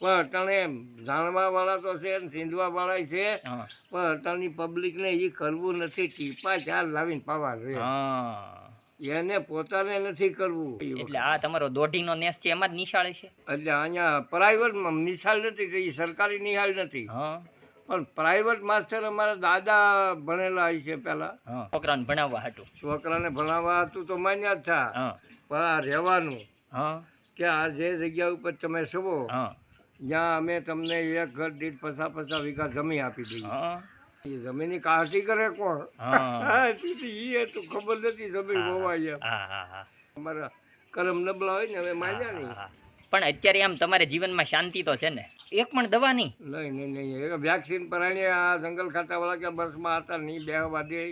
પણ અટાણે જાણવા વાળા તો છે ને સિંધવા વાળા છે પણ અટાણની પબ્લિકને એ કરવું નથી ટીપા ચાર લાવીને પાવા છે. એને પોતાને નથી કરવું. એટલે આ તમારો દોઢીનો નેસ છે એમાં જ નિશાળે છે? એટલે અહીંયા પ્રાઇવેટમાં નિશાળ નથી એ સરકારી નિહાળ નથી. હા. પણ પ્રાઇવેટ માસ્ટર અમારા દાદા ભણેલા હોય છે પેલા છોકરાને ભણાવવા હતું છોકરાને ભણાવવા હતું તો માન્યા જ થા. હા. પણ આ રહેવાનું હા. કે આ જે જગ્યા ઉપર તમે સુવો હા. જ્યાં અમે તમને એક ઘર દીઠ પચાસ પચાસ વીઘા જમીન આપી દઈએ. જમીનની કાળજી કરે કોણ? હા. એ તો ખબર નથી જમીન હોવાય એમ. હા હા હા. અમારા કરમ નબળા હોય ને અમે માન્યા નહીં. પણ અત્યારે આમ તમારે જીવનમાં શાંતિ તો છે ને. એક પણ દવા નહીં. નહીં નહીં નહીં. એ વેક્સિન પરાણી આ જંગલ ખાતાવાળા કે બસમાં હતા નહીં બે દે.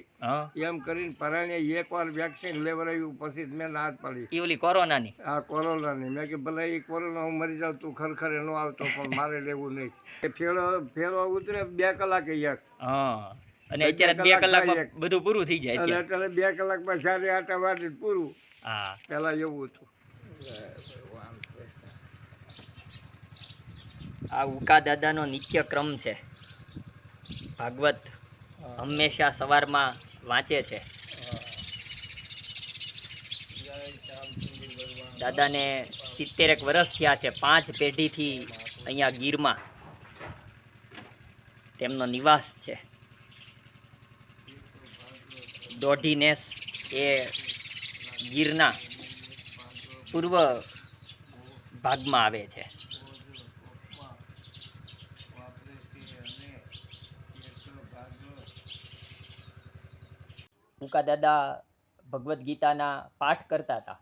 એમ કરીને એક એકવાર વેક્સિન લેવડાવ્યું પછી જ મેં ના જ પાડી. એ ઓલી કોરોનાની. આ કોરોનાની. મેં કે ભલે એ કોરોના હું મરી જાઉં તું ખરેખર એનો આવતો પણ મારે લેવું નહીં. એ ફેરો ફેરો ઉતરે બે કલાકે એક. હા. અને બે અત્યારે બે કલાક કલાકમાં બધું પૂરું થઈ જાય અત્યારે. બે કલાકમાં ચારે આટા વાગે પૂરું. હા. પહેલાં એવું હતું. આ ઉકા દાદાનો નિત્ય ક્રમ છે. ભાગવત હંમેશા સવારમાં વાંચે છે. દાદાને સિત્તેરેક વર્ષ થયા છે. પાંચ પેઢીથી અહીંયા ગીરમાં તેમનો નિવાસ છે. દોઢીનેસ એ ગીરના પૂર્વ ભાગમાં આવે છે. મુકા દાદા ભગવદ્ ગીતાના પાઠ કરતા હતા.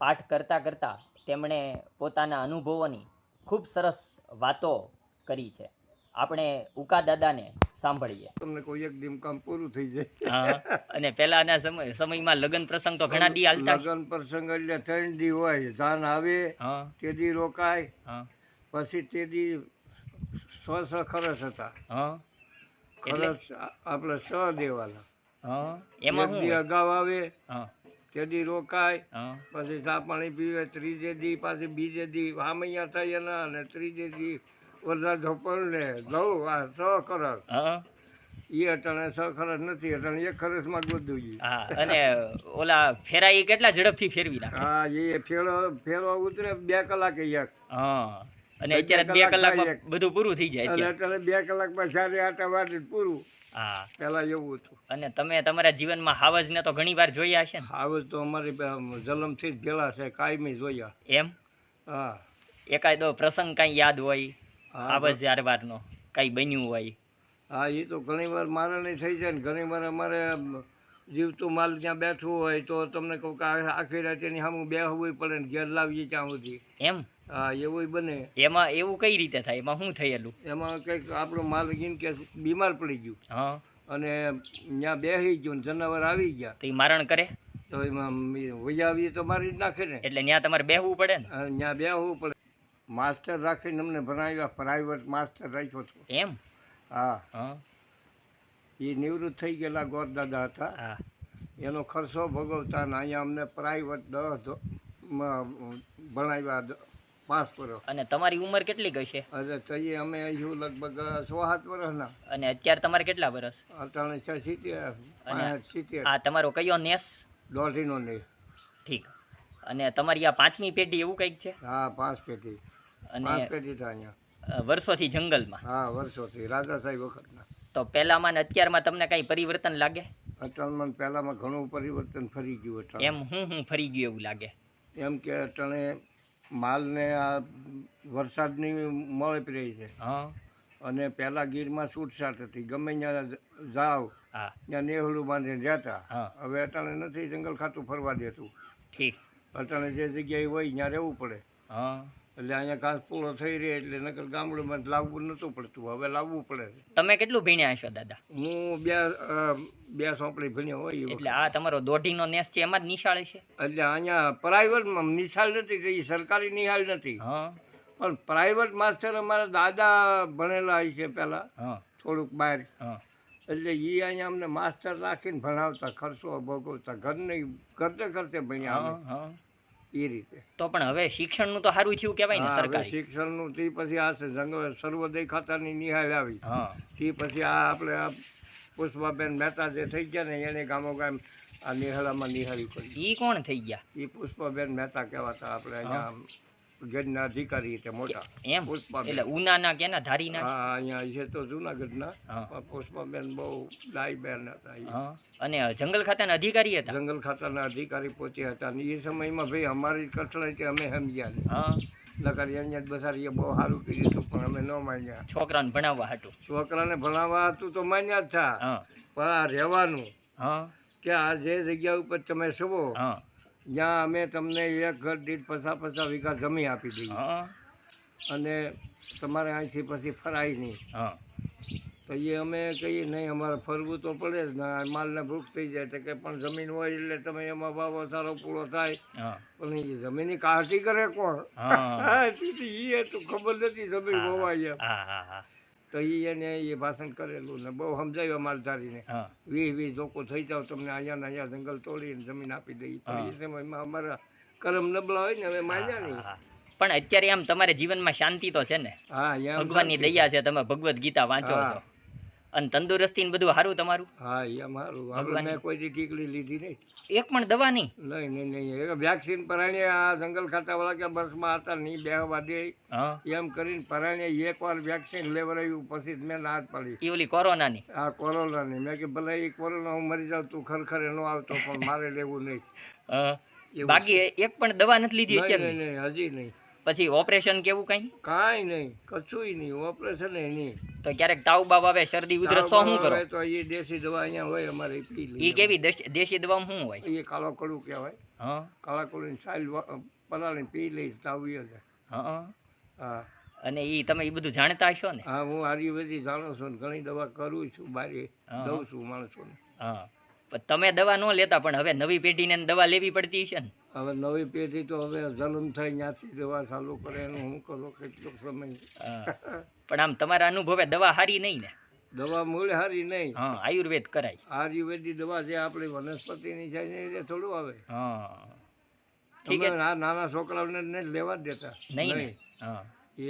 પાઠ કરતા કરતા તેમણે પોતાના અનુભવોની ખૂબ સરસ વાતો કરી છે. આપણે ઉકા દાદાને સાંભળીએ. તમને કોઈ એક દિન કામ પૂરું થઈ જાય. અને પહેલાના સમય સમયમાં લગ્ન પ્રસંગ તો ઘણા દી હાલતા લગ્ન પ્રસંગ એટલે ત્રણ દી હોય ધાન આવે હા. તે દી રોકાય હા. પછી તે દી સ્વ સ્વ ખરસ હતા? ખરસ આપણે સ દેવાના. એમાં એક શું અગાઉ આવે હા. રોકાય પછી ચા પાણી પીવે ત્રીજે દી પાછી બીજે દી આમૈયા થાય એના અને ત્રીજે દી વરસાદ ધોપણ ને લઉં આ સ ખરસ હા. એ અટાણે સ ખરસ નથી અટાણે એક ખરસમાં ગોદવું જોઈએ હા અને ઓલા ફેરા એ કેટલા ઝડપથી ફેરવી નાખે? હા એ ફેરો ફેરો ઉતરે બે કલાકે એક. હા અને બે અત્યારે બે કલાકમાં બધું પૂરું થઈ જાય અત્યારે. બે કલાકમાં ચારે આટા વાટી પૂરું. હા. પેલા એવું હતું. અને તમે તમારા જીવનમાં હાવજને તો ઘણી વાર જોયા હશે ને? હવે તો અમારી જલમથી જ ભેળા છે કાયમી જોયા. એમ? હા. એકાદો પ્રસંગ કાંઈ યાદ હોય? હાવજ વારનો કાંઈ બન્યું હોય? હા એ તો ઘણી વાર મારે નહીં થઈ જાય ને ઘણી વાર અમારે જીવતું માલ ત્યાં બેઠું હોય તો તમને કહું કે આખી રાત એની બે બેહવું પડે ને ઘેર લાવીએ ત્યાં સુધી? એમ? હા એવું બને. એમાં એવું કઈ રીતે થાય? એમાં શું થયેલું? એમાં કંઈક આપણો માલ ગીન કે બીમાર પડી ગયું. હા. અને ત્યાં બેસી ગયું ને જનાવર આવી ગયા. તો એ મારણ કરે? તો એમાં વૈયાવી તો મારી જ નાખે ને. એટલે ત્યાં તમારે બેહવું પડે ને? ત્યાં બેહવું પડે. માસ્ટર રાખીને અમને ભણાવ્યા પ્રાઇવેટ માસ્ટર રાખ્યો છો એમ? હા. હા. એ નિવૃત્ત થઈ ગયેલા ગોરદાદા હતા. એનો ખર્ચો ભોગવતા ને અહીંયા અમને પ્રાઇવેટ દસ ભણાવ્યા પાસ કરો અને તમારી ઉંમર કેટલી ગઈ છે? અરે તઈએ અમે અહીં લગભગ સો સાત વર્ષના. અને અત્યારે તમારે કેટલા વર્ષ? અત્યારે છ સિત્તેર સિત્તેર. આ તમારો કયો નેસ? દોઢીનો નેસ. ઠીક. અને તમારી આ પાંચમી પેઢી એવું કંઈક છે? હા પાંચ પેઢી. અને પાંચ પેટી થાય અહીંયા. વર્ષોથી જંગલમાં. હા વર્ષોથી રાજા સાહેબ વખતના. તો પહેલામાં ને અત્યારમાં તમને કાંઈ પરિવર્તન લાગે? અટલમાં પહેલામાં ઘણું પરિવર્તન ફરી ગયું અટલ એમ હું હું ફરી ગયું એવું લાગે? એમ કે અટલે માલને આ વરસાદની મળી રહી છે. હા. અને પહેલાં ગીરમાં છૂટછાટ હતી. ગમે ત્યાં જાવ હા. ત્યાં નેહળું બાંધીને રહેતા. હા. હવે અટાણે નથી જંગલ ખાતું ફરવા દેતું. ઠીક. અટાણે જે જગ્યાએ હોય ત્યાં રહેવું પડે. હા. એટલે અહીંયા ઘાસ પૂળો થઈ રહે એટલે નકર ગામડુંમાં લાવવું નહોતું પડતું. હવે લાવવું પડે. તમે કેટલું ભણ્યા છો દાદા? હું બે બે સોંપડી ભીણ્યો હોય એટલે આ તમારો દોઢીનો નેસ છે એમાં જ નિશાળ છે એટલે અહીંયા પ્રાઇવેટમાં નિશાળ નથી એ સરકારી નિહાળ નથી. હા. પણ પ્રાઇવેટ માસ્ટર અમારા દાદા ભણેલા હોય છે પહેલાં હા. થોડુંક બહાર. હા. એટલે એ અહીંયા અમને માસ્ટર રાખીને ભણાવતા ખર્ચો ભોગવતા ઘર નહીં કરતે કરતે ભણ્યા હા અમે. હા. એ રીતે. તો પણ હવે શિક્ષણનું તો સારું થયું કહેવાય ને સરકાર. શિક્ષણનું તે પછી આ જંગલ સર્વોદય ખાતાની નિહાળ આવી. હા. તે પછી આ આપણે આ પુષ્પાબેન મહેતા જે થઈ ગયા ને એને ગામો ગામ આ નિહાળામાં નિહાળી કરી એ કોણ થઈ ગયા? એ પુષ્પાબેન મહેતા કહેવાતા આપણે અહીંયા ગઢના અધિકારી હતા મોટા. એમ? એટલે ઉનાના કેના ધારીના? હા અહીંયા છે તો જૂનાગઢના. પુષ્પાબેન બહુ લાઈ બેન હતા અને જંગલ ખાતાના અધિકારી હતા? જંગલ ખાતાના અધિકારી પહોંચ્યા હતા. અને એ સમયમાં ભાઈ અમારી કઠણાઈ અમે સમજ્યા હા. નકર અહીંયા બસારીએ બહુ સારું કર્યું હતું પણ અમે ન માન્યા. છોકરાને ભણાવવા હાટું છોકરાને ભણાવવા હતું તો માન્યા જ થા હા. પણ આ રહેવાનું હા. કે આ જે જગ્યા ઉપર તમે સુવો હા. ત્યાં અમે તમને એક ઘર દીઠ પચાસ પચાસ વીઘા જમીન આપી દઈએ. અને તમારે અહીંથી પછી ફરાય નહીં. તો એ અમે કહીએ નહીં અમારે ફરવું તો પડે જ ને માલને ભૂખ થઈ જાય તો કે પણ જમીન હોય એટલે તમે એમાં વાવો સારો પૂરો થાય. પણ એ જમીનની કાળજી કરે કોણ? એ તો ખબર નથી જમીન હોવાય તો એ એને એ ભાષણ કરેલું ને બહુ સમજાવ્યું માલધારીને વીસ વીસ લોકો થઈ જાવ તમને અહીંયા ને અહીંયા જંગલ તોડીને જમીન આપી દઈ પણ એ અમારા કરમ નબળા હોય ને હવે માન્યા નહીં. પણ અત્યારે આમ તમારે જીવનમાં શાંતિ તો છે ને? ભગવાનની દયા છે. તમે ભગવદ્ ગીતા વાંચો છો. અને તંદુરસ્તી ને બધું સારું તમારું? હા એ અમારું. આપણે મેં કોઈ દી ટીકડી લીધી નહીં. એક પણ દવા નહીં? નહીં નહીં નહીં. એ વેક્સિન પરાણી આ જંગલ ખાતાવાળા કે બસમાં હતા નહીં બેહવા દે. એમ કરીને પરાણીએ એકવાર વેક્સિન લેવડાવ્યું પછી મેં ના જ પાડી. એ ઓલી કોરોનાની? આ કોરોનાની. મેં કે ભલે એ કોરોના હું મરી જાઉં તું ખરેખર એનો આવતો પણ મારે લેવું નહીં. હા. બાકી એક પણ દવા નથી લીધી અત્યારે હજી નહીં. પછી ઓપરેશન કેવું કઈ? કાંઈ નહીં કશું નહીં ઓપરેશન નહીં. તો ક્યારેક તાવ બાવ આવે શરદી ઉધરસ તો શું કરો? તો એ દેશી દવા અહીંયા હોય અમારે એ કેવી દેશી દવા શું હોય? એ કાળો કડું કહેવાય. હા. કાળા કડું સાઈલ પલાળીને પી લઈશ તાવ હા હા. અને એ તમે એ બધું જાણતા હશો ને? હા હું આયુર્વેદિક જાણું છું ને ઘણી દવા કરું છું બારે દઉં છું માણસોને. હા. તમે દવા ન લેતા પણ હવે નવી પેઢીને દવા લેવી પડતી છે ને. હવે નવી પેઢી તો હવે જલમ થઈ ત્યાંથી દવા ચાલુ કરે એનું હું કરો કેટલોક સમય? પણ આમ તમારા અનુભવે દવા સારી નહીં ને? દવા મૂળ સારી નહીં. હા આયુર્વેદ કરાય. આયુર્વેદિક દવા જે આપણી વનસ્પતિની છે ને એ થોડું આવે. હા. તમે આ નાના છોકરાઓને ને લેવા જ દેતા. નહીં હા. એ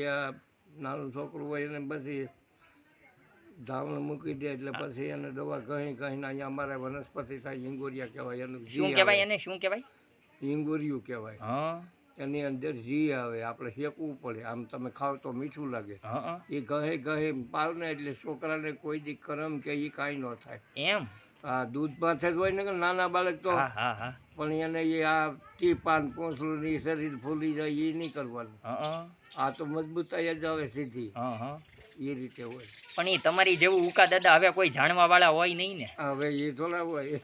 નાનું છોકરું હોય એને પછી ધાવણ મૂકી દે એટલે પછી એને દવા કહી કહીને અહીંયા અમારે વનસ્પતિ થાય ઈંગોરિયા કહેવાય એનું શું કહેવાય એને? શું કહેવાય? ઈંગોરિયું કહેવાય. હા. એની અંદર જી આવે આપણે શેકવું પડે. આમ તમે ખાવ તો મીઠું લાગે. એ ગહે ગહે પાવ ને એટલે છોકરાને કોઈ દી કરમ કે એ કાંઈ ન થાય. એમ? આ દૂધ પાસે જ હોય ને કે નાના બાળક તો. હા હા હા. પણ એને એ આ ટીપાન પોસલું ની શરીર ફૂલી જાય એ નહીં કરવાનું. આ તો મજબૂતાઈ જ આવે સીધી. હા હા. એ રીતે હોય. પણ એ તમારી જેવું ઉકા દાદા હવે કોઈ જાણવા વાળા હોય નહીં ને? હવે એ થોડા હોય.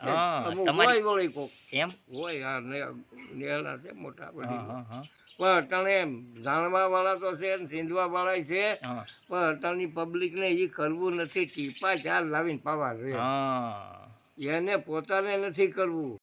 તમારી- વળી કોક. એમ? હોય આ ને- નેહલા છે મોટા હા બધી. હા હા પણ અટાણે જાણવા વાળા તો છે ને સીંધવા વાળા છે. હા. પણ અટાણની પબ્લિકને એ કરવું નથી. ટીપા ચાર લાવીને પાવા રે એને પોતાને નથી કરવું.